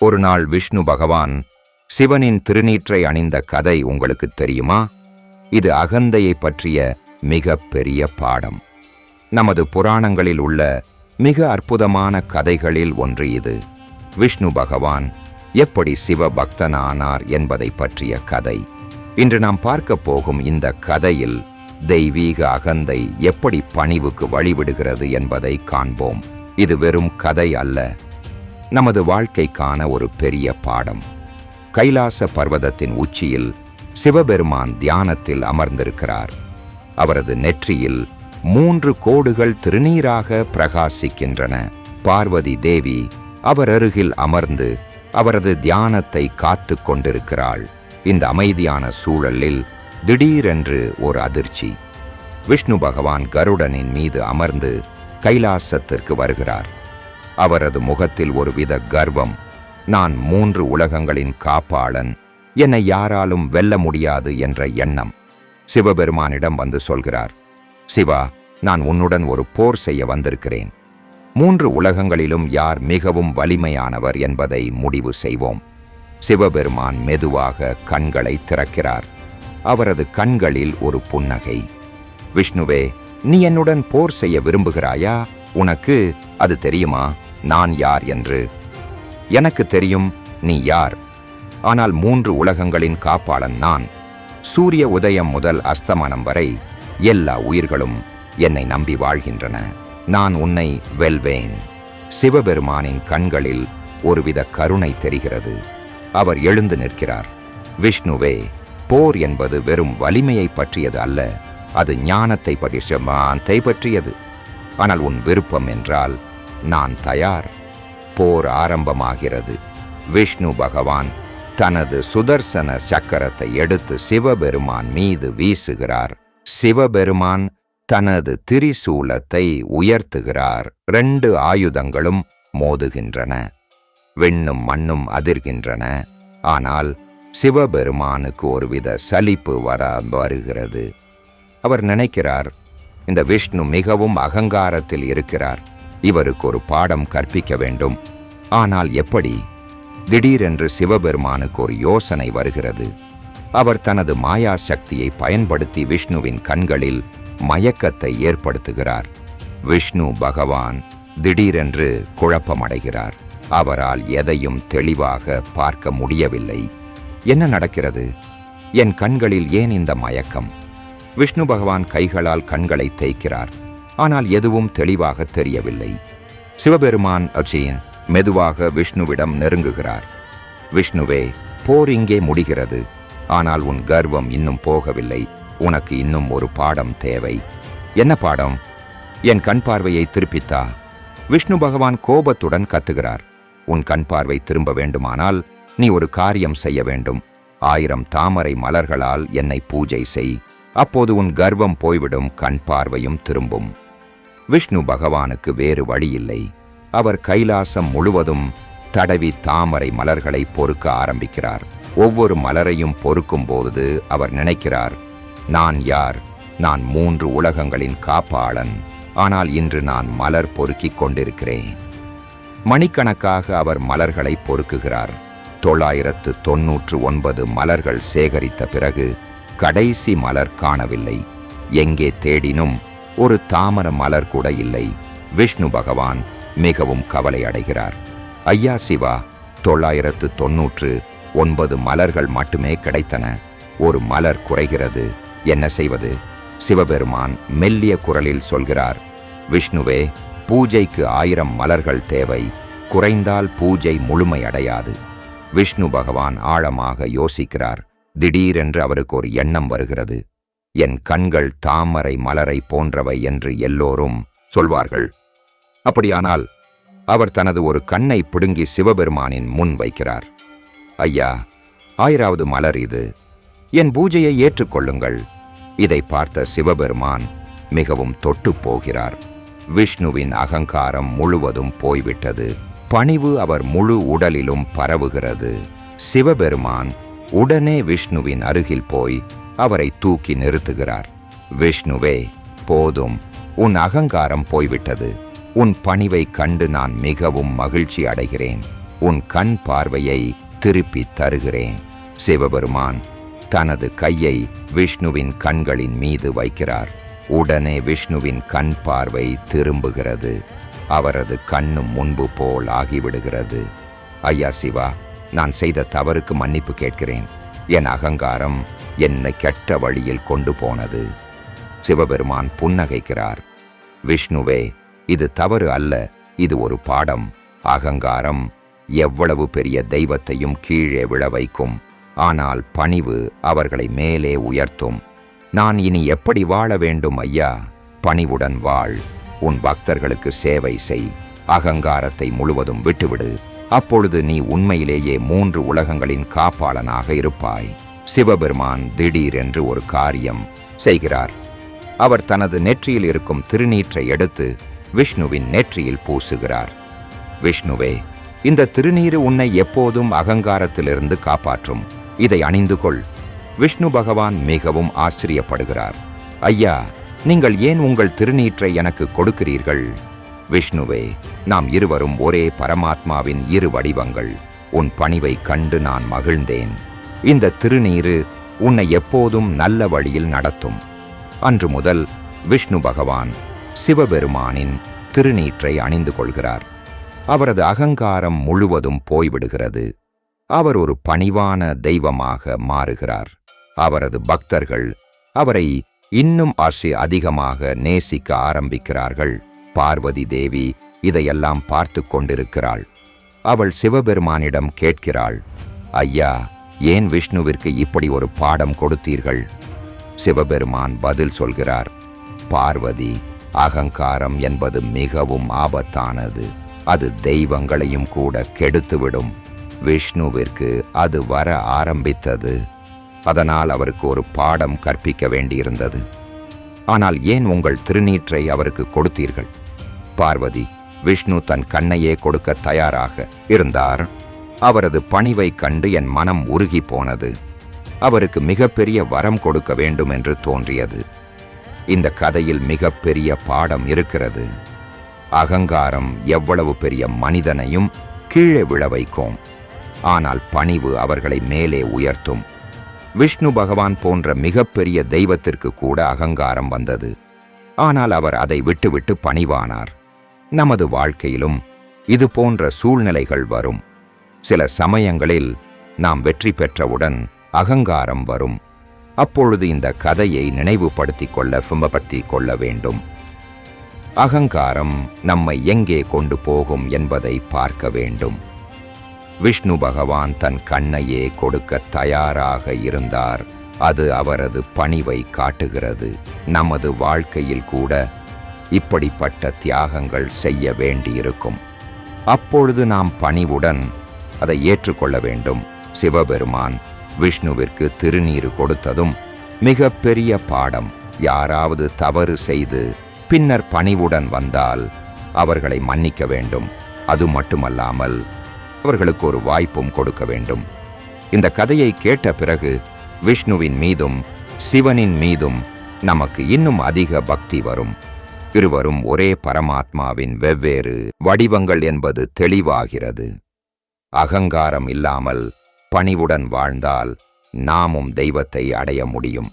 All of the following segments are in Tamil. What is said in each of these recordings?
ஒரு நாள் விஷ்ணு பகவான் சிவனின் திருநீற்றை அணிந்த கதை உங்களுக்கு தெரியுமா? இது அகந்தையை பற்றிய மிக பெரிய பாடம். நமது புராணங்களில் உள்ள மிக அற்புதமான கதைகளில் ஒன்று இது. விஷ்ணு பகவான் எப்படி சிவ பக்தனானார் என்பதை பற்றிய கதை. இன்று நாம் பார்க்க போகும் இந்த கதையில் தெய்வீக அகந்தை எப்படி பணிவுக்கு வழிவிடுகிறது என்பதை காண்போம். இது வெறும் கதை அல்ல நமது வாழ்க்கைக்கான ஒரு பெரிய பாடம். கைலாச பர்வதத்தின் உச்சியில் சிவபெருமான் தியானத்தில் அமர்ந்திருக்கிறார். அவரது நெற்றியில் மூன்று கோடுகள் திருநீராக பிரகாசிக்கின்றன. பார்வதி தேவி அவர் அருகில் அமர்ந்து அவரது தியானத்தை காத்து கொண்டிருக்கிறாள். இந்த அமைதியான சூழலில் திடீரென்று ஒரு அதிர்ச்சி. விஷ்ணு பகவான் கருடனின் மீது அமர்ந்து கைலாசத்திற்கு வருகிறார். அவரது முகத்தில் ஒருவித கர்வம். நான் மூன்று உலகங்களின் காப்பாளன். என்னை யாராலும் வெல்ல முடியாது என்ற எண்ணம். சிவபெருமானிடம் வந்து சொல்கிறார் சிவா நான் உன்னுடன் ஒரு போர் செய்ய வந்திருக்கிறேன். மூன்று உலகங்களிலும் யார் மிகவும் வலிமையானவர் என்பதை முடிவு செய்வோம். சிவபெருமான் மெதுவாக கண்களை திறக்கிறார். அவரது கண்களில் ஒரு புன்னகை. விஷ்ணுவே நீ என்னுடன் போர் செய்ய விரும்புகிறாயா? உனக்கு அது தெரியுமா? நான் யார் என்று? எனக்கு தெரியும் நீ யார். ஆனால் மூன்று உலகங்களின் காப்பாளன் நான். சூரிய உதயம் முதல் அஸ்தமனம் வரை எல்லா உயிர்களும் என்னை நம்பி வாழ்கின்றன. நான் உன்னை வெல்வேன். சிவபெருமானின் கண்களில் ஒருவித கருணை தெரிகிறது. அவர் எழுந்து நிற்கிறார். விஷ்ணுவே போர் என்பது வெறும் வலிமையை பற்றியது அல்ல. அது ஞானத்தை பற்றி பற்றியது. ஆனால் உன் விருப்பம் என்றால் நான் தயார். போர் ஆரம்பமாகிறது. விஷ்ணு பகவான் தனது சுதர்சன சக்கரத்தை எடுத்து சிவபெருமான் மீது வீசுகிறார். சிவபெருமான் தனது திரிசூலத்தை உயர்த்துகிறார். ரெண்டு ஆயுதங்களும் மோதுகின்றன. விண்ணும் மண்ணும் அதிர்கின்றன. ஆனால் சிவபெருமானுக்கு ஒருவித சலிப்பு வர வருகிறது. அவர் நினைக்கிறார் இந்த விஷ்ணு மிகவும் அகங்காரத்தில் இருக்கிறார். இவருக்கு ஒரு பாடம் கற்பிக்க வேண்டும். ஆனால் எப்படி? திடீரென்று சிவபெருமானுக்கு ஒரு யோசனை வருகிறது. அவர் தனது மாயா சக்தியை பயன்படுத்தி விஷ்ணுவின் கண்களில் மயக்கத்தை ஏற்படுத்துகிறார். விஷ்ணு பகவான் திடீரென்று குழப்பமடைகிறார். அவரால் எதையும் தெளிவாக பார்க்க முடியவில்லை. என்ன நடக்கிறது? என் கண்களில் ஏன் இந்த மயக்கம்? விஷ்ணு பகவான் கைகளால் கண்களை தேய்க்கிறார். ஆனால் எதுவும் தெளிவாக தெரியவில்லை. சிவபெருமான் அச்சியின் மெதுவாக விஷ்ணுவிடம் நெருங்குகிறார். விஷ்ணுவே போர் இங்கே முடிகிறது. ஆனால் உன் கர்வம் இன்னும் போகவில்லை. உனக்கு இன்னும் ஒரு பாடம் தேவை. என்ன பாடம்? என் கண் பார்வையை திருப்பித்தா? விஷ்ணு பகவான் கோபத்துடன் கத்துகிறார். உன் கண் பார்வை திரும்ப வேண்டுமானால் நீ ஒரு காரியம் செய்ய வேண்டும். ஆயிரம் தாமரை மலர்களால் என்னை பூஜை செய். அப்போது உன் கர்வம் போய்விடும் கண் பார்வையும் திரும்பும். விஷ்ணு பகவானுக்கு வேறு வழியில்லை. அவர் கைலாசம் முழுவதும் தடவி தாமரை மலர்களை பொறுக்க ஆரம்பிக்கிறார். ஒவ்வொரு மலரையும் பொறுக்கும் போது அவர் நினைக்கிறார் நான் யார்? நான் மூன்று உலகங்களின் காப்பாளன். ஆனால் இன்று நான் மலர் பொறுக்கிக் கொண்டிருக்கிறேன். மணிக்கணக்காக அவர் மலர்களை பொறுக்குகிறார். தொள்ளாயிரத்து தொன்னூற்று ஒன்பது மலர்கள் சேகரித்த பிறகு கடைசி மலர் காணவில்லை. எங்கே தேடினும் ஒரு தாமர மலர் கூட இல்லை. விஷ்ணு பகவான் மிகவும் கவலை அடைகிறார். ஐயா சிவா தொள்ளாயிரத்து தொன்னூற்று ஒன்பது மலர்கள் மட்டுமே கிடைத்தன. ஒரு மலர் குறைகிறது. என்ன செய்வது? சிவபெருமான் மெல்லிய குரலில் சொல்கிறார் விஷ்ணுவே பூஜைக்கு ஆயிரம் மலர்கள் தேவை. குறைந்தால் பூஜை முழுமையடையாது விஷ்ணு பகவான் ஆழமாக யோசிக்கிறார். திடீரென்று அவருக்கு ஒரு எண்ணம் வருகிறது. என் கண்கள் தாமரை மலரை போன்றவை என்று எல்லோரும் சொல்வார்கள். அப்படியானால் அவர் தனது ஒரு கண்ணை பிடுங்கி சிவபெருமானின் முன் வைக்கிறார். ஐயா ஆயிராவது மலர் இது. என் பூஜையை ஏற்றுக்கொள்ளுங்கள். இதை பார்த்த சிவபெருமான் மிகவும் தொட்டுப் போகிறார். விஷ்ணுவின் அகங்காரம் முழுவதும் போய்விட்டது. பணிவு அவர் முழு உடலிலும் பரவுகிறது. சிவபெருமான் உடனே விஷ்ணுவின் அருகில் போய் அவரை தூக்கி நிறுத்துகிறார். விஷ்ணுவே போதும். உன் அகங்காரம் போய்விட்டது. உன் பணிவை கண்டு நான் மிகவும் மகிழ்ச்சி அடைகிறேன். உன் கண் பார்வையை திருப்பி தருகிறேன். சிவபெருமான் தனது கையை விஷ்ணுவின் கண்களின் மீது வைக்கிறார். உடனே விஷ்ணுவின் கண் பார்வை திரும்புகிறது. அவரது கண்ணும் முன்பு போல் ஆகிவிடுகிறது. ஐயா சிவா நான் செய்த தவறுக்கு மன்னிப்பு கேட்கிறேன். என் அகங்காரம் என்னை கெட்ட வழியில் கொண்டு போனது. சிவபெருமான் புன்னகைக்கிறார். விஷ்ணுவே இது தவறு அல்ல. இது ஒரு பாடம். அகங்காரம் எவ்வளவு பெரிய தெய்வத்தையும் கீழே விழ வைக்கும். ஆனால் பணிவு அவர்களை மேலே உயர்த்தும். நான் இனி எப்படி வாழ வேண்டும் ஐயா? பணிவுடன் வாழ். உன் பக்தர்களுக்கு சேவை செய். அகங்காரத்தை முழுவதும் விட்டுவிடு. அப்பொழுது நீ உண்மையிலேயே மூன்று உலகங்களின் காப்பாளனாக இருப்பாய். சிவபெருமான் திடீரென்று ஒரு காரியம் செய்கிறார். அவர் தனது நெற்றியில் இருக்கும் திருநீற்றை எடுத்து விஷ்ணுவின் நெற்றியில் பூசுகிறார். விஷ்ணுவே இந்த திருநீறு உன்னை எப்போதும் அகங்காரத்திலிருந்து காப்பாற்றும். இதை அணிந்து கொள். விஷ்ணு பகவான் மிகவும் ஆச்சரியப்படுகிறார். ஐயா நீங்கள் ஏன் உங்கள் திருநீற்றை எனக்கு கொடுக்கிறீர்கள்? விஷ்ணுவே நாம் இருவரும் ஒரே பரமாத்மாவின் இரு வடிவங்கள். உன் பணிவை கண்டு நான் மகிழ்ந்தேன். இந்த திருநீறு உன்னை எப்போதும் நல்ல வழியில் நடத்தும். அன்று முதல் விஷ்ணு பகவான் சிவபெருமானின் திருநீற்றை அணிந்து கொள்கிறார். அவரது அகங்காரம் முழுவதும் போய்விடுகிறது. அவர் ஒரு பணிவான தெய்வமாக மாறுகிறார். அவரது பக்தர்கள் அவரை இன்னும் ஆசை அதிகமாக நேசிக்க ஆரம்பிக்கிறார்கள். பார்வதி தேவி இதையெல்லாம் பார்த்து கொண்டிருக்கிறாள். அவள் சிவபெருமானிடம் கேட்கிறாள் ஐயா ஏன் விஷ்ணுவிற்கு இப்படி ஒரு பாடம் கொடுத்தீர்கள்? சிவபெருமான் பதில் சொல்கிறார் பார்வதி அகங்காரம் என்பது மிகவும் ஆபத்தானது. அது தெய்வங்களையும் கூட கெடுத்துவிடும். விஷ்ணுவிற்கு அது வர ஆரம்பித்தது. அதனால் அவருக்கு ஒரு பாடம் கற்பிக்க வேண்டியிருந்தது. ஆனால் ஏன் உங்கள் திருநீற்றை அவருக்கு கொடுத்தீர்கள்? பார்வதி விஷ்ணு தன் கண்ணையே கொடுக்க தயாராக இருந்தார். அவரது பணிவைக் கண்டு என் மனம் உருகி போனது. அவருக்கு மிகப்பெரிய வரம் கொடுக்க வேண்டும் என்று தோன்றியது. இந்த கதையில் மிகப்பெரிய பாடம் இருக்கிறது. அகங்காரம் எவ்வளவு பெரிய மனிதனையும் கீழே விழ வைக்கும். ஆனால் பணிவு அவர்களை மேலே உயர்த்தும். விஷ்ணு பகவான் போன்ற மிகப்பெரிய தெய்வத்திற்கு கூட அகங்காரம் வந்தது. ஆனால் அவர் அதை விட்டுவிட்டு பணிவானார். நமது வாழ்க்கையிலும் இது போன்ற சூழ்நிலைகள் வரும். சில சமயங்களில் நாம் வெற்றி பெற்றவுடன் அகங்காரம் வரும். அப்பொழுது இந்த கதையை நினைவுபடுத்திக் கொள்ள பிம்பப்படுத்திக் கொள்ள வேண்டும். அகங்காரம் நம்மை எங்கே கொண்டு போகும் என்பதை பார்க்க வேண்டும். விஷ்ணு பகவான் தன் கண்ணையே கொடுக்க தயாராக இருந்தார். அது அவரது பணிவை காட்டுகிறது. நமது வாழ்க்கையில் கூட இப்படிப்பட்ட தியாகங்கள் செய்ய வேண்டியிருக்கும். அப்பொழுது நாம் பணிவுடன் அதை ஏற்றுக்கொள்ள வேண்டும். சிவபெருமான் விஷ்ணுவிற்கு திருநீறு கொடுத்ததும் மிக பெரிய பாடம். யாராவது தவறு செய்து பின்னர் பணிவுடன் வந்தால் அவர்களை மன்னிக்க வேண்டும். அது மட்டுமல்லாமல் அவர்களுக்கு ஒரு வாய்ப்பும் கொடுக்க வேண்டும். இந்த கதையை கேட்ட பிறகு விஷ்ணுவின் மீதும் சிவனின் மீதும் நமக்கு இன்னும் அதிக பக்தி வரும். இருவரும் ஒரே பரமாத்மாவின் வெவ்வேறு வடிவங்கள் என்பது தெளிவாகிறது. அகங்காரம் இல்லாமல் பணிவுடன் வாழ்ந்தால் நாமும் தெய்வத்தை அடைய முடியும்.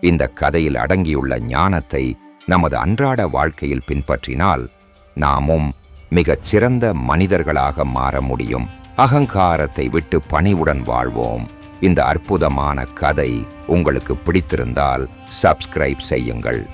இந்த கதையில் அடங்கியுள்ள ஞானத்தை நமது அன்றாட வாழ்க்கையில் பின்பற்றினால் நாமும் மிகச் சிறந்த மனிதர்களாக மாற முடியும். அகங்காரத்தை விட்டு பணிவுடன் வாழ்வோம். இந்த அற்புதமான கதை உங்களுக்கு பிடித்திருந்தால் சப்ஸ்கிரைப் செய்யுங்கள்.